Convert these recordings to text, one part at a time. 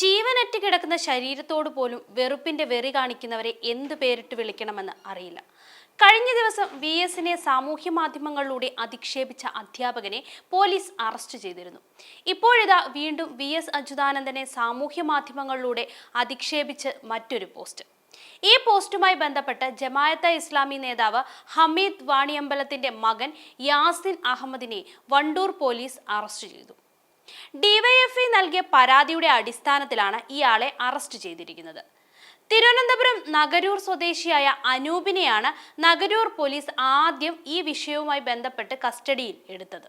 ജീവനറ്റ് കിടക്കുന്ന ശരീരത്തോട് പോലും വെറുപ്പിന്റെ വെറി കാണിക്കുന്നവരെ എന്ത് പേരിട്ട് വിളിക്കണമെന്ന് അറിയില്ല. കഴിഞ്ഞ ദിവസം വി എസിനെ സാമൂഹ്യ മാധ്യമങ്ങളിലൂടെ അധിക്ഷേപിച്ച അധ്യാപകനെ പോലീസ് അറസ്റ്റ് ചെയ്തിരുന്നു. ഇപ്പോഴിതാ വീണ്ടും വി എസ് അച്യുതാനന്ദനെ സാമൂഹ്യ മാധ്യമങ്ങളിലൂടെ അധിക്ഷേപിച്ച് മറ്റൊരു പോസ്റ്റ്. ഈ പോസ്റ്റുമായി ബന്ധപ്പെട്ട് ജമായത്ത ഇസ്ലാമി നേതാവ് ഹമീദ് വാണിയമ്പലത്തിന്റെ മകൻ യാസിൻ അഹമ്മദിനെ വണ്ടൂർ പോലീസ് അറസ്റ്റ് ചെയ്തു. ഡിവൈഎഫ്ഐ നൽകിയ പരാതിയുടെ അടിസ്ഥാനത്തിലാണ് ഇയാളെ അറസ്റ്റ് ചെയ്തിരിക്കുന്നത്. തിരുവനന്തപുരം നഗരൂർ സ്വദേശിയായ അനൂപിനെയാണ് നഗരൂർ പോലീസ് ആദ്യം ഈ വിഷയവുമായി ബന്ധപ്പെട്ട് കസ്റ്റഡിയിൽ എടുത്തത്.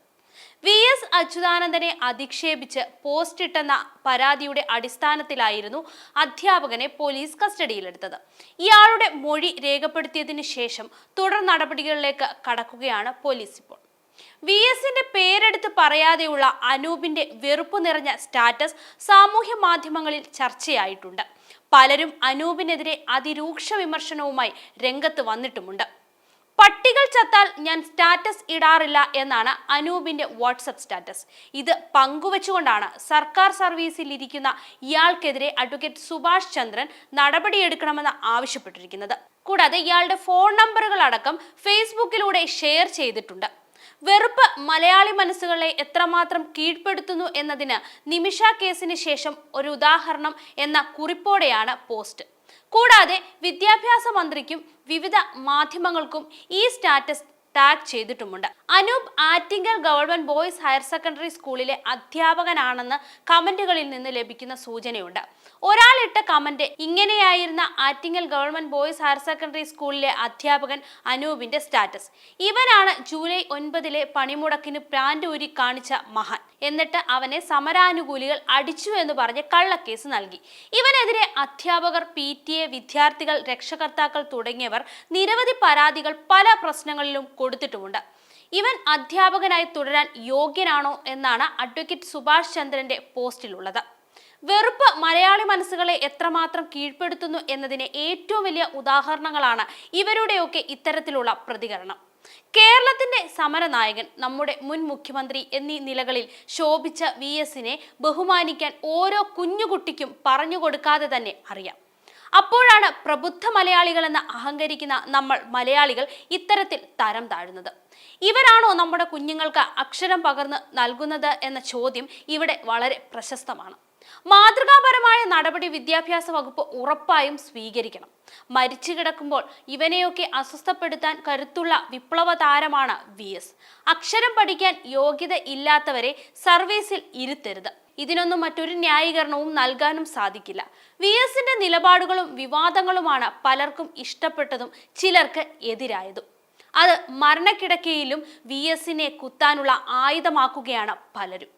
വി. എസ്. അച്യുതാനന്ദനെ അധിക്ഷേപിച്ച് പോസ്റ്റ് ഇട്ടെന്ന പരാതിയുടെ അടിസ്ഥാനത്തിലായിരുന്നു അധ്യാപകനെ പോലീസ് കസ്റ്റഡിയിലെടുത്തത്. ഇയാളുടെ മൊഴി രേഖപ്പെടുത്തിയതിനു ശേഷം തുടർ നടപടികളിലേക്ക് കടക്കുകയാണ് പോലീസ് ഇപ്പോൾ. വി എസിന്റെ പേരെടുത്ത് പറയാതെയുള്ള അനൂപിന്റെ വെറുപ്പ് നിറഞ്ഞ സ്റ്റാറ്റസ് സാമൂഹ്യ മാധ്യമങ്ങളിൽ ചർച്ചയായിട്ടുണ്ട്. പലരും അനൂപിനെതിരെ അതിരൂക്ഷ വിമർശനവുമായി രംഗത്ത് വന്നിട്ടുമുണ്ട്. പട്ടികൾ ചത്താൽ ഞാൻ സ്റ്റാറ്റസ് ഇടാറില്ല എന്നാണ് അനൂപിന്റെ വാട്സപ്പ് സ്റ്റാറ്റസ്. ഇത് പങ്കുവച്ചുകൊണ്ടാണ് സർക്കാർ സർവീസിൽ ഇരിക്കുന്ന ഇയാൾക്കെതിരെ അഡ്വക്കേറ്റ് സുഭാഷ് ചന്ദ്രൻ നടപടിയെടുക്കണമെന്ന് ആവശ്യപ്പെട്ടിരിക്കുന്നത്. കൂടാതെ ഇയാളുടെ ഫോൺ നമ്പറുകൾ അടക്കം ഫേസ്ബുക്കിലൂടെ ഷെയർ ചെയ്തിട്ടുണ്ട്. വെറുപ്പ് മലയാളി മനസ്സുകളെ എത്രമാത്രം കീഴ്പ്പെടുത്തുന്നു എന്നതിന് നിമിഷ കേസിന് ശേഷം ഒരു ഉദാഹരണം എന്ന കുറിപ്പോടെയാണ് പോസ്റ്റ്. കൂടാതെ വിദ്യാഭ്യാസ മന്ത്രിക്കും വിവിധ മാധ്യമങ്ങൾക്കും ഈ status tag ചെയ്തിട്ടുമുണ്ട്. Anoop Attingal government boys higher secondary സ്കൂളിലെ അധ്യാപകനാണെന്ന് കമന്റുകളിൽ നിന്ന് ലഭിക്കുന്ന സൂചനയുണ്ട്. ഒരാളിട്ട comment ഇങ്ങനെയായിരുന്ന Attingal government boys higher secondary സ്കൂളിലെ അധ്യാപകൻ അനൂപിന്റെ സ്റ്റാറ്റസ്. ഇവനാണ് ജൂലൈ ഒൻപതിലെ പണിമുടക്കിന് ഊരി കാണിച്ച മഹാൻ. എന്നിട്ട് അവനെ സമരാനുകൂലികൾ അടിച്ചു എന്ന് പറഞ്ഞ് കള്ളക്കേസ് നൽകി. ഇവനെതിരെ അധ്യാപകർ പി ടി എ വിദ്യാർത്ഥികൾ രക്ഷകർത്താക്കൾ തുടങ്ങിയവർ നിരവധി പരാതികൾ പല പ്രശ്നങ്ങളിലും കൊടുത്തിട്ടുമുണ്ട്. ഇവൻ അധ്യാപകനായി തുടരാൻ യോഗ്യനാണോ എന്നാണ് അഡ്വക്കേറ്റ് സുഭാഷ് ചന്ദ്രന്റെ പോസ്റ്റിലുള്ളത്. വെറുപ്പ് മലയാളി മനസ്സുകളെ എത്രമാത്രം കീഴ്പ്പെടുത്തുന്നു എന്നതിന് ഏറ്റവും വലിയ ഉദാഹരണങ്ങളാണ് ഇവരുടെയൊക്കെ ഇത്തരത്തിലുള്ള പ്രതികരണം. കേരളത്തിന്റെ സമരനായകൻ നമ്മുടെ മുൻ മുഖ്യമന്ത്രി എന്നീ നിലകളിൽ ശോഭിച്ച വി എസിനെ ബഹുമാനിക്കാൻ ഓരോ കുഞ്ഞുകുട്ടിക്കും പറഞ്ഞു കൊടുക്കാതെ തന്നെ അറിയാം. അപ്പോഴാണ് പ്രബുദ്ധ മലയാളികളെന്ന് അഹങ്കരിക്കുന്ന നമ്മൾ മലയാളികൾ ഇത്തരത്തിൽ തരം താഴുന്നത്. ഇവരാണോ നമ്മുടെ കുഞ്ഞുങ്ങൾക്ക് അക്ഷരം പകർന്ന് നൽകുന്നത് എന്ന ചോദ്യം ഇവിടെ വളരെ പ്രശസ്തമാണ്. മാതൃകാപരമായ നടപടി വിദ്യാഭ്യാസ വകുപ്പ് ഉറപ്പായും സ്വീകരിക്കണം. മരിച്ചു കിടക്കുമ്പോൾ ഇവനെയൊക്കെ അസ്വസ്ഥപ്പെടുത്താൻ കരുത്തുള്ള വിപ്ലവ താരമാണ് വി എസ്. അക്ഷരം പഠിക്കാൻ യോഗ്യത ഇല്ലാത്തവരെ സർവീസിൽ ഇരുത്തരുത്. ഇതിനൊന്നും മറ്റൊരു ന്യായീകരണവും നൽകാനും സാധിക്കില്ല. വി എസിന്റെ നിലപാടുകളും വിവാദങ്ങളുമാണ് പലർക്കും ഇഷ്ടപ്പെട്ടതും ചിലർക്ക് എതിരായതും. അത് മരണക്കിടക്കയിലും വി എസിനെ കുത്താനുള്ള ആയുധമാക്കുകയാണ് പലരും.